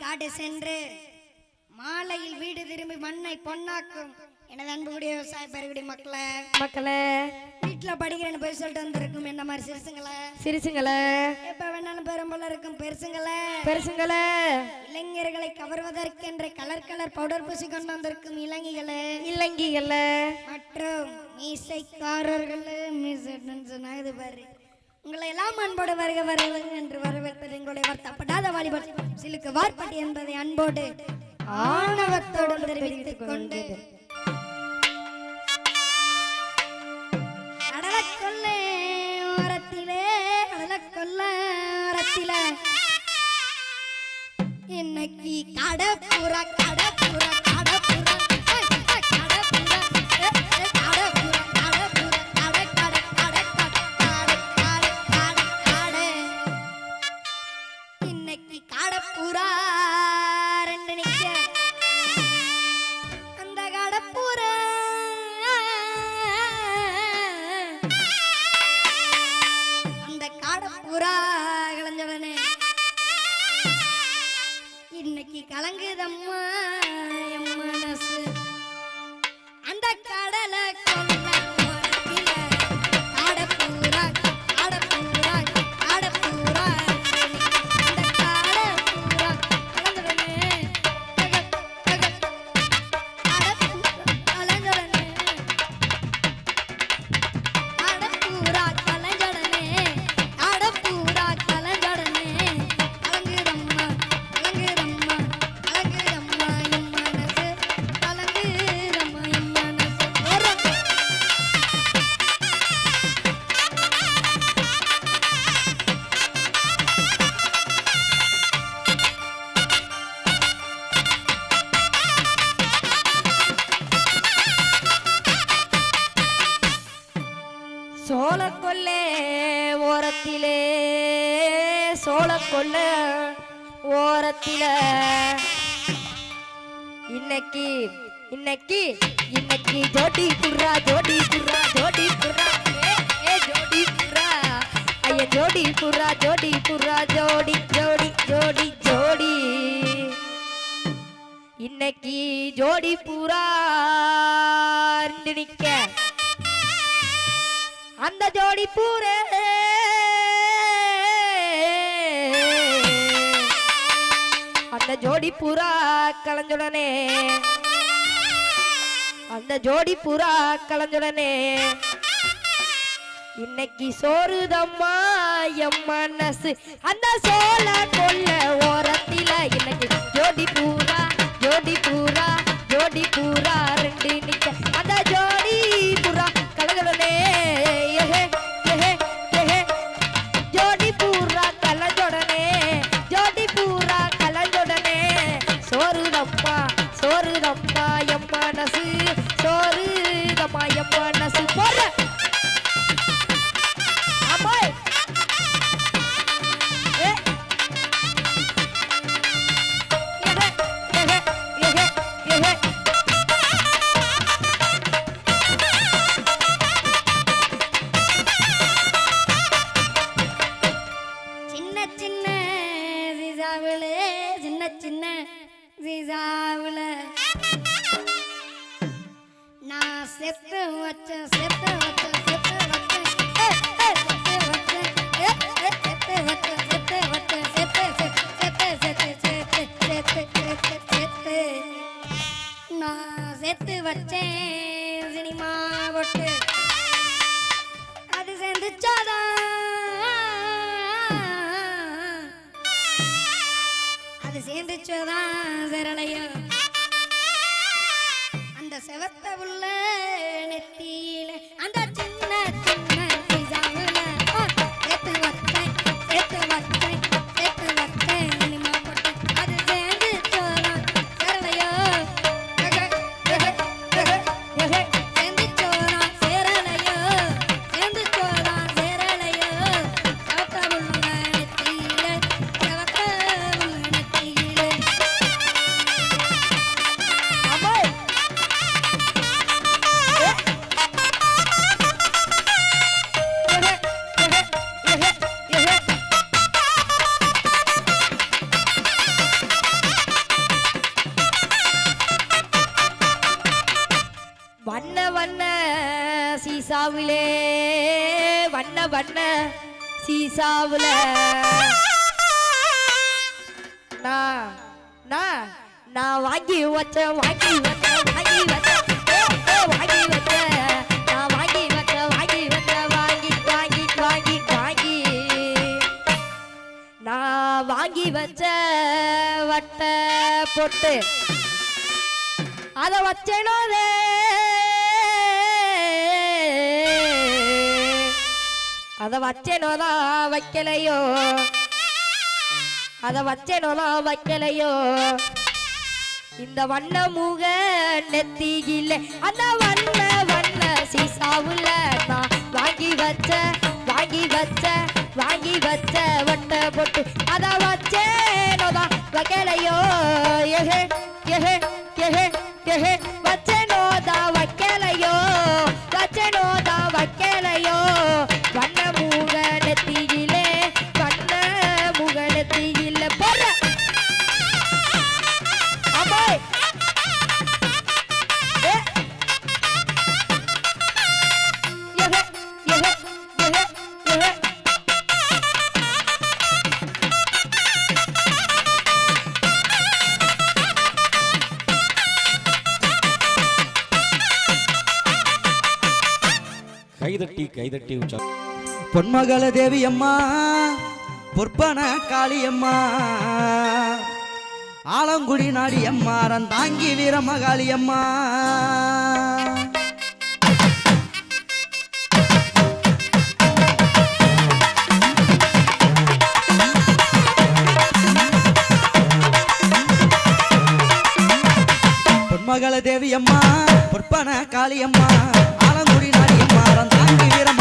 காடு சென்று மாலையில் வீடு திரும்பி மண்ணை பொன்னாக்கும். எனது அன்புடைய விவசாய பெருகுடி மக்களை. மக்களே. வீட்டுல படிக்கிறேன்னு போய் சொல்லிட்டு வந்திருக்கும். என்ன மாதிரி சிறுசுங்களே? சிரிச்சுங்களே எப்ப வேணாலும் பெரும்போல இருக்கும் பெருசுங்களே. பெருசுங்களே. இளைஞர்களை கவர்வதற்கென்று கலர் கலர் பவுடர் பூசி கொண்டு வந்திருக்கும் இளைஞர்களே. இல்லங்கிகள மற்றும் மீசைக்காரர்கள். மீசை பாரு. உங்களை எல்லாம் அன்போடு வருக வருக என்று வரவேற்பது எங்களுடைய வருத்தப்படாத வாலிபர் சிலுக்கு வார்பட்டி என்பதை அன்போடு ஆணவத்தோடு தெரிவித்துக் கொண்டு. கடலக்கொல்லை ஓரத்திலே கடலக்கொல்லை ஓரத்திலே. இன்னைக்கு கடப்புறா கடப்புறா சோழ சோளக்கொல்ல ஓரத்தில. இன்னைக்கு இன்னைக்கு இன்னைக்கு ஜோடி குர்ரா ஜோடி குர்ரா ஜோடி குர்ரா. ஏ, ஜோடி குர்ரா. ஐய ஜோடி குர்ரா ஜோடி குர்ரா ஜோடி ஜோடி ஜோடி ஜோடி. இன்னைக்கு ஜோடி பூரா நிக்க. அந்த ஜோடி பூரே ஜோடி புறா கலஞ்சுடனே. அந்த ஜோடி புறா கலஞ்சுடனே. இன்னைக்கு சோறுதம்மா எம் மனசு. அந்த சோழ கொல்ல ஓரத்தில இன்னைக்கு நான் வச்சேன் சினிமா போட்டு அது சேர்ந்துச்சாதான் அது சேர்ந்துச்சோதான் சிரளையோ அந்த செவத்த உள்ள வண்ண சீசாவுல. நான் நான் நான் வாங்கி வச்சேன் வாங்கி வச்சேன் வாங்கி வச்சேன் வாங்கி வச்சேன் நான் வாங்கி வச்சேன் வாங்கி வச்சேன் வாங்கி வாங்கி வாங்கி வாங்கி. நான் வாங்கி வச்ச வட்ட பொட்டு. அதை வச்சேனோதே அதை வச்சேனோதா வைக்கலையோ? அதை வச்சேனோதா வைக்கலையோ? இந்த வண்ண முக நெத்தியில அந்த வண்ண வண்ண சீசாவுல நான் வாங்கி வச்ச வாங்கி வச்ச வாங்கி வச்ச வட்ட பொட்டு அத வச்சேனோதா வைக்கலையோ? எஹே எஹே எஹே எஹே வச்சேனோதா வைக்கலையோ? வச்சேனோதா வைக்கலையோ? கைதட்டி கைதட்டி பொன்மகள தேவி அம்மா பொற்பன காளியம்மா ஆலங்குடி நாடியம்மா ரந்தாங்கி வீரமகாளியம்மா. பொன்மகள தேவி அம்மா பொற்பன காளியம்மா ஆலங்குடி நாடியம்மா ரந்தாங்கி வீரம்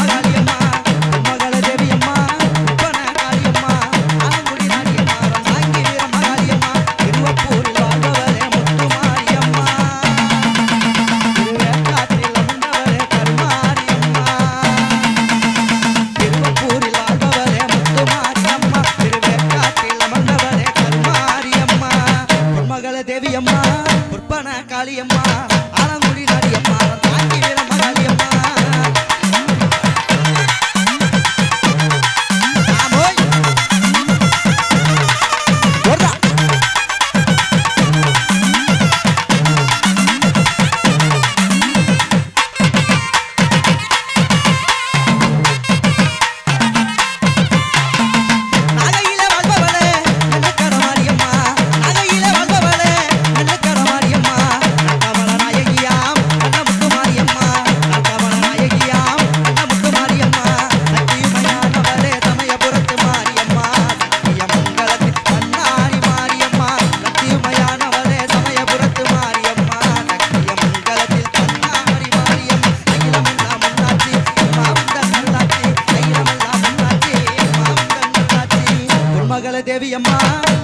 காளியம்மா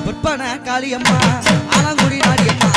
தேவியம்மா காளியம்மா ஆலங்குடி நாடியம்மா.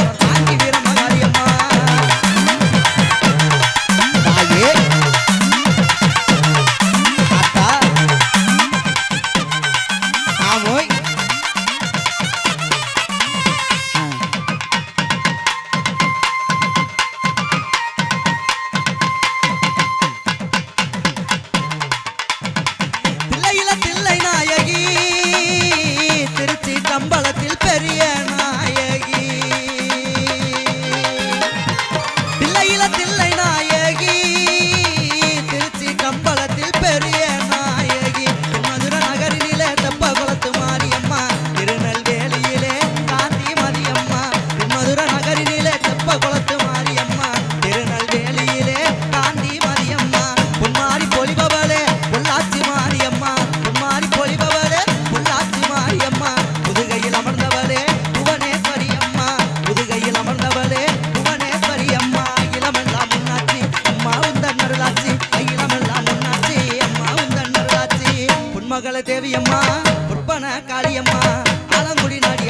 பொன்மகள தேவி அம்மா காளியம்மா ஆலங்குடி நாடியம்மா